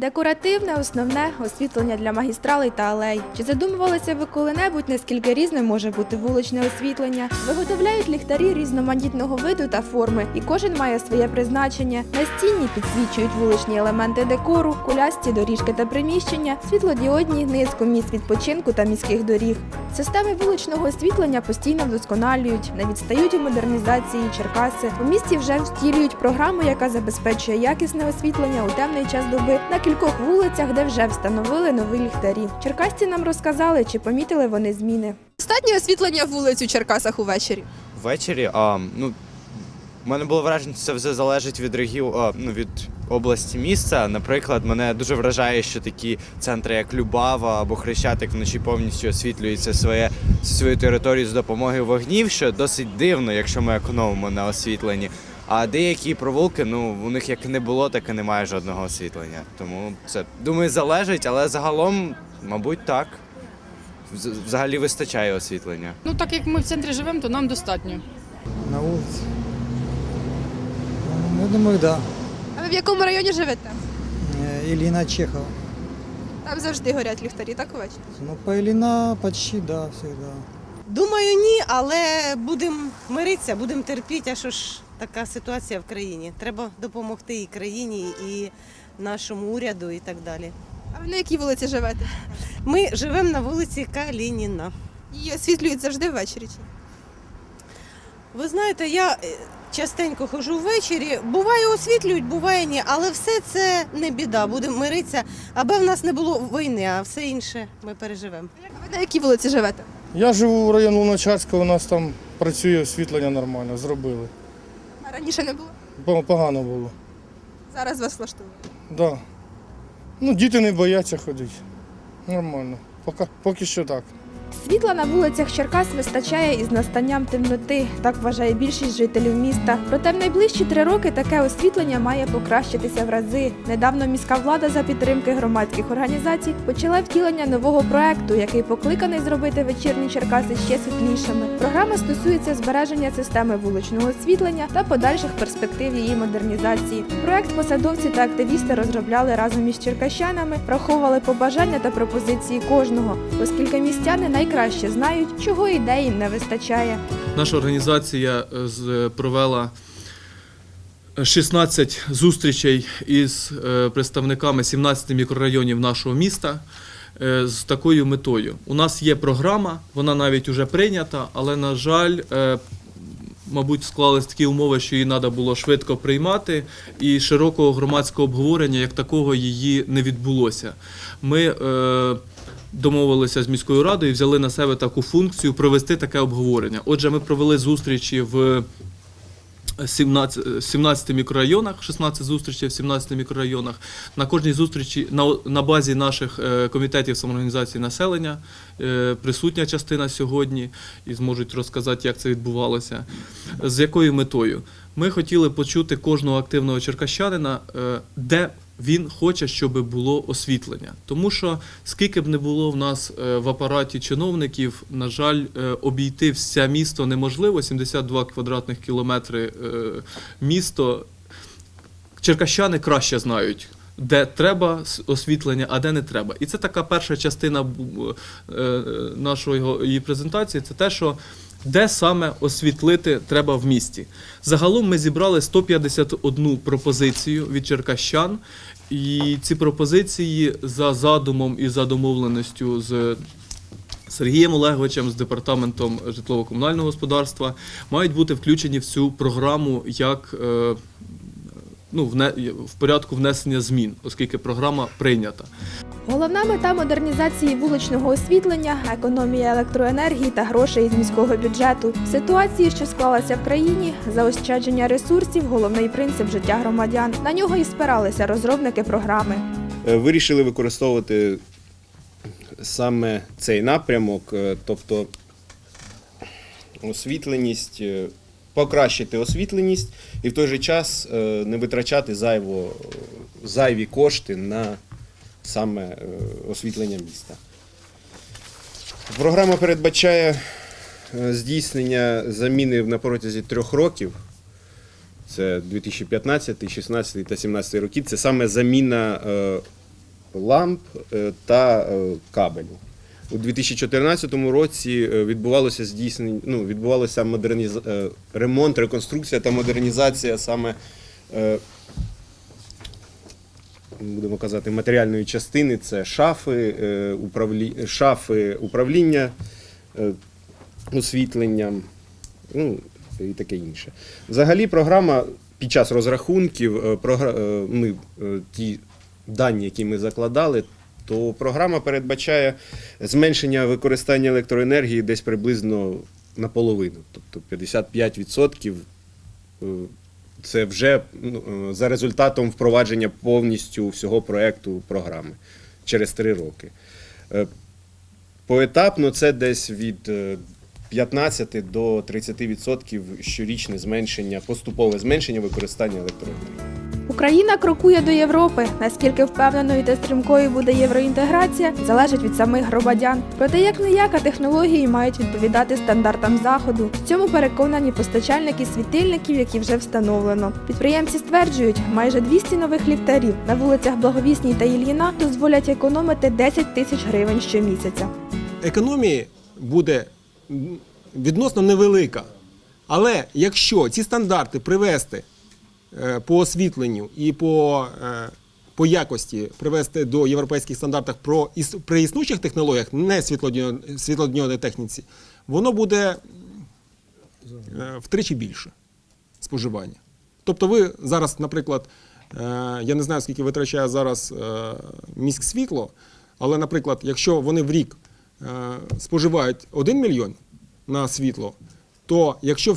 Декоративне, основне освітлення для магістралей та алей. Чи задумувалися ви коли-небудь, наскільки різним може бути вуличне освітлення? Виготовляють ліхтарі різноманітного виду та форми, і кожен має своє призначення. Настінні підсвічують вуличні елементи декору, кулясті доріжки та приміщення, світлодіодні низку місць відпочинку та міських доріг. Системи вуличного освітлення постійно вдосконалюють, не відстають у модернізації Черкаси. У місті вже втілюють програму, яка забезпечує якісне освітлення у темний час доби на кількох вулицях, де вже встановили нові ліхтарі. Черкасці нам розказали, чи помітили вони зміни. Достатнє освітлення вулиць у Черкасах увечері. Ввечері, а, ну, у мене було враження, що це все залежить від регіону, а, ну, від області міста. Наприклад, мене дуже вражає, що такі центри, як Любава або Хрещатик, вночі повністю освітлюються своє, свою територію з допомогою вогнів, що досить дивно, якщо ми економимо на освітленні. А деякі провулки, ну, у них як не було, так і немає жодного освітлення. Тому це, думаю, залежить, але загалом, мабуть, так. Взагалі вистачає освітлення. Ну, так як ми в центрі живемо, то нам достатньо. На вулиці. Ну, Я думаю, да. А ви в якому районі живете? Э, Ильина Чехова. Там завжди горять ліхтарі, так увечері? Ну, по Ильина почти, да, всегда. Думаю, ні, але будемо миритися, будемо терпіти, а що ж така ситуація в країні. Треба допомогти і країні, і нашому уряду, і так далі. А ви на якій вулиці живете? Ми живемо на вулиці Калініна. Її освітлюють завжди ввечері. чи? Ви знаєте, я е, частенько ходжу ввечері. Буває освітлюють, буває ні, але все це не біда. Будемо миритися, аби в нас не було війни, а все інше ми переживемо. А ви на якій вулиці живете? Я живу в районі Луначарська, у нас там працює освітлення нормально, зробили. А раніше не було? По- Погано було. Зараз вас влаштовує. Да. Ну, діти не бояться ходити. Нормально. Поки, поки що так. Світла на вулицях Черкас вистачає із настанням темноти, так вважає більшість жителів міста. Проте в найближчі три роки таке освітлення має покращитися в рази. Недавно міська влада за підтримки громадських організацій почала втілення нового проекту, який покликаний зробити вечірні Черкаси ще світлішими. Програма стосується збереження системи вуличного освітлення та подальших перспектив її модернізації. Проект посадовці та активісти розробляли разом із черкащанами, враховували побажання та пропозиції кожного, оскільки містяни найкраще знають, чого ідеї не вистачає. Наша організація е, провела 16 зустрічей із е, представниками 17 мікрорайонів нашого міста е, з такою метою. У нас є програма, вона навіть уже прийнята, але, на жаль, е, Мабуть, склались такі умови, що її треба було швидко приймати, і широкого громадського обговорення як такого її не відбулося. Ми е, домовилися з міською радою і взяли на себе таку функцію провести таке обговорення. Отже, ми провели зустрічі в 17, 17 мікрорайонах, 16 зустрічей в 17 мікрорайонах. На кожній зустрічі на, на базі наших е, комітетів самоорганізації населення е, присутня частина сьогодні і зможуть розказати, як це відбувалося. З якою метою? Ми хотіли почути кожного активного черкащанина, е, де він хоче, щоб було освітлення. Тому що скільки б не було в нас е, в апараті чиновників, на жаль, е, обійти все місто неможливо. 72 квадратних кілометри місто. Черкащани краще знають. Де треба освітлення, а де не треба. І це така перша частина нашої презентації. Це те, що де саме освітлити треба в місті. Загалом ми зібрали 151 пропозицію від черкащан, і ці пропозиції за задумом і за домовленістю з Сергієм Олеговичем з департаментом житлово-комунального господарства мають бути включені в цю програму як е, ну, в порядку внесення змін, оскільки програма прийнята. Головна мета модернізації вуличного освітлення економія електроенергії та грошей із міського бюджету. В ситуації, що склалася в країні, заощадження ресурсів головний принцип життя громадян. На нього і спиралися розробники програми. Е, вирішили використовувати саме цей напрямок, е, тобто освітленість, е, покращити освітленість і в той же час не витрачати зайво, зайві кошти на саме е, освітлення міста. Програма передбачає е, здійснення заміни на протязі трьох років. Це 2015, 2016 та 2017 роки. Це саме заміна е, ламп та кабелю. У 2014 році відбувалося здійснення, ну, відбувалося модерніз... ремонт, реконструкція та модернізація саме, будемо казати, матеріальної частини. Це шафи, е, управлі... шафи управління е, освітленням, ну і таке інше. Взагалі, програма під час розрахунків, е, ми, ті дані, які ми закладали, то програма передбачає зменшення використання електроенергії десь приблизно наполовину. Тобто 55% е, це вже ну, е, за результатом впровадження повністю всього проекту програми через три роки. Е, Поетапно це десь від е, 15 до 30% щорічне зменшення, поступове зменшення використання електроенергії. Україна крокує до Європи. Наскільки впевненою та стрімкою буде євроінтеграція, залежить від самих громадян. Проте як не яка технології мають відповідати стандартам заходу. В цьому переконані постачальники світильників, які вже встановлено. Підприємці стверджують, майже 200 нових ліхтарів на вулицях Благовісній та Ільїна дозволять економити 10 тисяч гривень щомісяця. економії буде відносно невелика. Але якщо ці стандарти привести по освітленню і по, е, по якості привести до європейських стандартів про при існучих технологіях, не світлодіод- світлодіодній техніці, воно буде е, втричі більше споживання. Тобто ви зараз, наприклад, е, я не знаю, скільки витрачає зараз е, міськ світло, але, наприклад, якщо вони в рік е, споживають 1 мільйон на світло, то якщо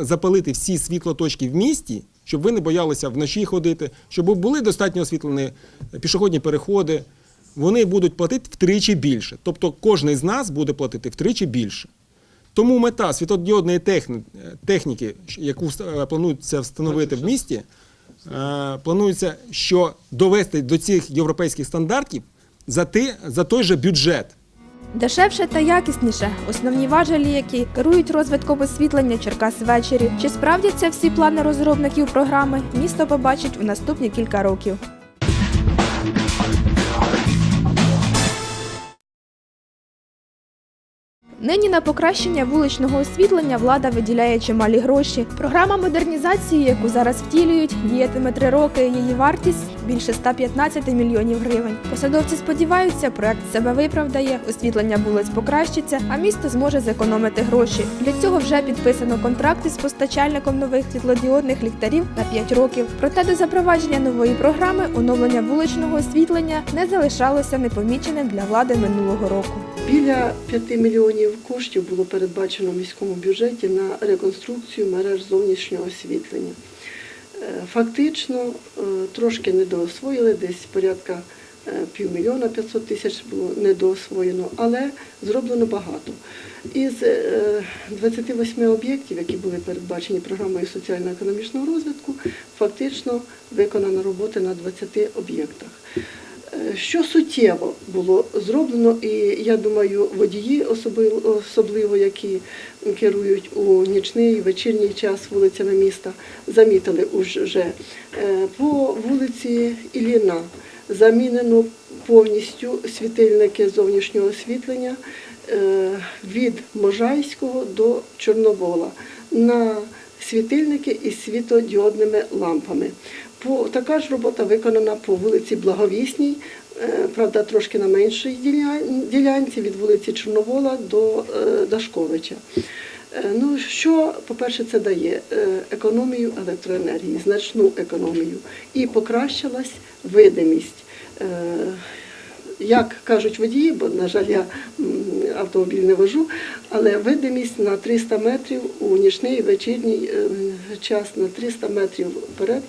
запалити всі світлоточки в місті, щоб ви не боялися вночі ходити, щоб були достатньо освітлені пішохідні переходи, вони будуть платити втричі більше. Тобто кожен з нас буде платити втричі більше. Тому мета світлодіодної техні- техніки, яку е, планується встановити в місті, е, планується, що довести до цих європейських стандартів за той же бюджет. Дешевше та якісніше основні важелі, які керують розвитком освітлення Черкас ввечері. Чи справдяться всі плани розробників програми? Місто побачить у наступні кілька років. Нині на покращення вуличного освітлення влада виділяє чималі гроші. Програма модернізації, яку зараз втілюють, діятиме три роки. Її вартість більше 115 мільйонів гривень. Посадовці сподіваються, проект себе виправдає, освітлення вулиць покращиться, а місто зможе зекономити гроші. Для цього вже підписано контракти з постачальником нових світлодіодних ліхтарів на 5 років. Проте до запровадження нової програми оновлення вуличного освітлення не залишалося непоміченим для влади минулого року. Біля 5 мільйонів коштів було передбачено в міському бюджеті на реконструкцію мереж зовнішнього освітлення. Е, Фактично е, трошки недоосвоїли, десь порядка е, півмільйона 500 тисяч було недоосвоєно, але зроблено багато. Із е, 28 об'єктів, які були передбачені програмою соціально-економічного розвитку, фактично виконана робота на 20 об'єктах. Що суттєво було зроблено, і я думаю, водії, особливо, які керують у нічний вечірній час вулицями міста, замітили уже е, по вулиці Ілліна замінено повністю світильники зовнішнього освітлення е, від Можайського до Чорновола на світильники із світодіодними лампами. По, така ж робота виконана по вулиці Благовісній, е, правда, трошки на меншій ділянці від вулиці Чорновола до е, Дашковича. Е, Ну, що, по-перше, це дає економію електроенергії, значну економію, і покращилась видимість. Як кажуть водії, бо, на жаль, я автомобіль не вожу, але видимість на 300 метрів у нічний вечірній час на 300 метрів вперед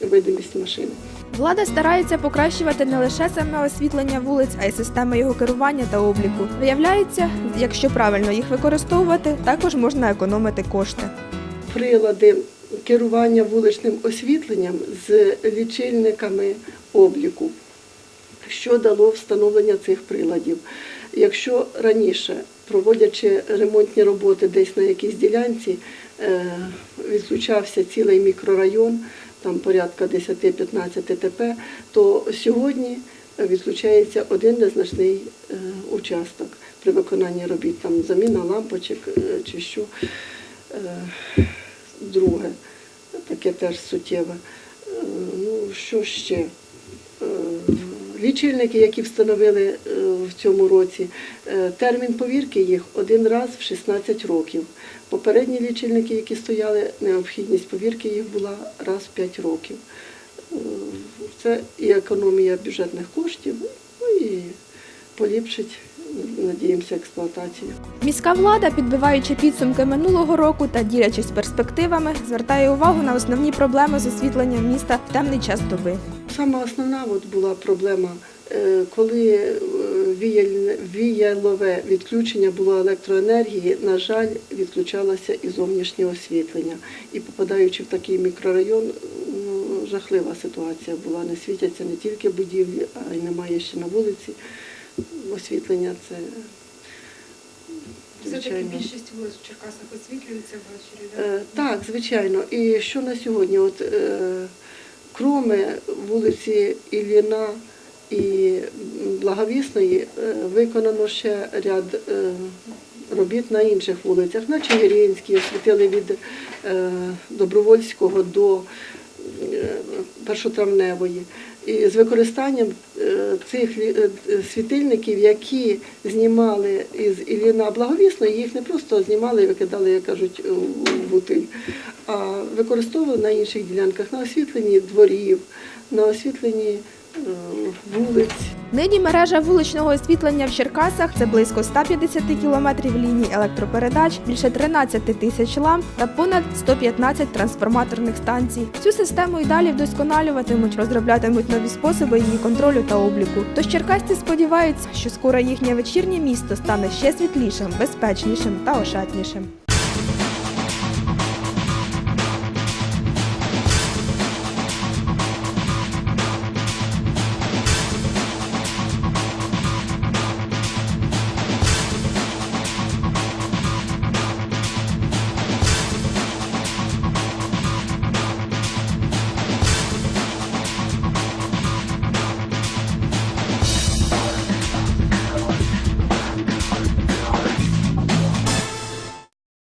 видимість машини. Влада старається покращувати не лише саме освітлення вулиць, а й системи його керування та обліку. Виявляється, якщо правильно їх використовувати, також можна економити кошти. прилади керування вуличним освітленням з лічильниками обліку. Що дало встановлення цих приладів? Якщо раніше, проводячи ремонтні роботи десь на якійсь ділянці, е, відлучався цілий мікрорайон, там порядка 10-15 ТП, то сьогодні відключається один незначний е, участок при виконанні робіт, там заміна лампочок е, чи що. Друге, таке теж суттєве. Ну, що ще? Лічильники, які встановили е, в цьому році, е, термін повірки їх один раз в 16 років. Попередні лічильники, які стояли, необхідність повірки їх була раз в 5 років. Е, Це і економія бюджетних коштів, ну і поліпшить, надіємося, експлуатацію. Міська влада, підбиваючи підсумки минулого року та ділячись перспективами, звертає увагу на основні проблеми з освітленням міста в темний час доби. Саме основна от була проблема, е, коли е, віялове відключення було електроенергії, на жаль, відключалося і зовнішнє освітлення. І попадаючи в такий мікрорайон, ну, жахлива ситуація була. Не світяться не тільки будівлі, а й немає ще на вулиці. Освітлення це звичайно. більшість вулиць в Черкасах освітлюється ввечері. Е, Так, звичайно. І що на сьогодні? От е, кроме вулиці Ілліна і Благовісної е, виконано ще ряд е, робіт на інших вулицях, на Чигиринській, освітили від е, Добровольського до Першотравневої. З використанням е, цих е, світильників, які знімали із Ілліна благовісно, їх не просто знімали і викидали, як кажуть, у бутиль, а використовували на інших ділянках, на освітленні дворів, на освітленні вулиць. Нині мережа вуличного освітлення в Черкасах це близько 150 кілометрів ліній електропередач, більше 13 тисяч ламп та понад 115 трансформаторних станцій. Цю систему і далі вдосконалюватимуть, розроблятимуть нові способи її контролю та обліку. Тож черкасці сподіваються, що скоро їхнє вечірнє місто стане ще світлішим, безпечнішим та ошатнішим.